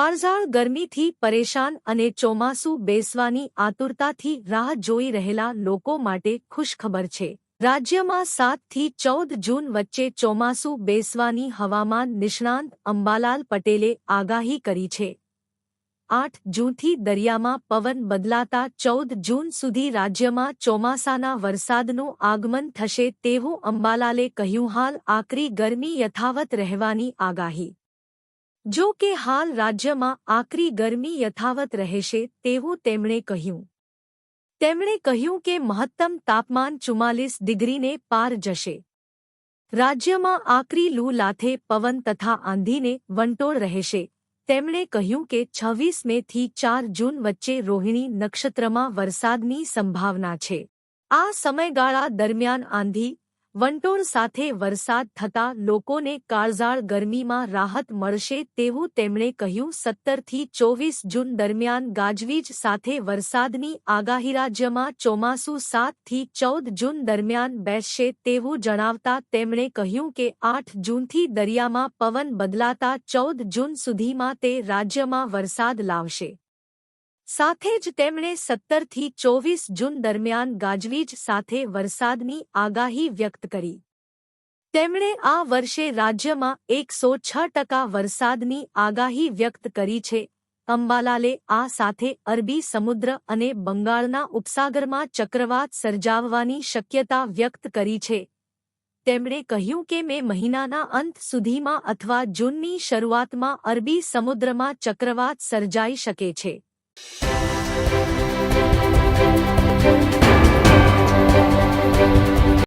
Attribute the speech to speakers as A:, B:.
A: કાળઝાળ ગરમીથી પરેશાન અને ચોમાસું બેસવાની આતુરતાથી રાહ જોઈ રહેલા લોકો માટે ખુશખબર છે. રાજ્યમાં સાતથી ચૌદ જૂન વચ્ચે ચોમાસું બેસવાની હવામાન નિષ્ણાંત અંબાલાલ પટેલે આગાહી કરી છે. આઠ જૂનથી દરિયામાં પવન બદલાતા ચૌદ જૂન સુધી રાજ્યમાં ચોમાસાના વરસાદનું આગમન થશે તેવું અંબાલાલે કહ્યું. હાલ આકરી ગરમી યથાવત રહેવાની આગાહી જો કે હાલ રાજ્યમાં આકરી ગરમી યથાવત રહેશે તેવું તેમણે કહ્યું. તેમણે કહ્યું કે મહત્તમ તાપમાન ચુમ્માલીસ ડિગ્રીને પાર જશે. રાજ્યમાં આકરી લૂ લાથે પવન તથા આંધીને વંટોળ રહેશે. તેમણે કહ્યું કે છવ્વીસ મેથી ચાર જૂન વચ્ચે રોહિણી નક્ષત્રમાં વરસાદની સંભાવના છે. આ સમયગાળા દરમિયાન આંધી વંટોળ સાથે વરસાદ થતા લોકોને કાળઝાળ ગરમીમાં રાહત મળશે તેવું તેમણે કહ્યું. સત્તરથી ચોવીસ જૂન દરમિયાન ગાજવીજ સાથે વરસાદની આગાહી રાજ્યમાં ચોમાસું સાતથી ચૌદ જૂન દરમિયાન બેસશે તેવું જણાવતા તેમણે કહ્યું કે આઠ જૂનથી દરિયામાં પવન બદલાતા ચૌદ જૂન સુધીમાં તે રાજ્યમાં વરસાદ લાવશે. સાથે જ તેમણે સત્તરથી ચોવીસ જૂન દરમિયાન ગાજવીજ સાથે વરસાદની આગાહી વ્યક્ત કરી. તેમણે આ વર્ષે રાજ્યમાં એકસો છ ટકા વરસાદની આગાહી વ્યક્ત કરી છે. અંબાલાલે આ સાથે અરબી સમુદ્ર અને બંગાળના ઉપસાગરમાં ચક્રવાત સર્જાવવાની શક્યતા વ્યક્ત કરી છે. તેમણે કહ્યું કે મે મહિનાના અંત સુધીમાં અથવા જૂનની શરૂઆતમાં અરબી સમુદ્રમાં ચક્રવાત સર્જાઈ શકે છે.
B: Thank you.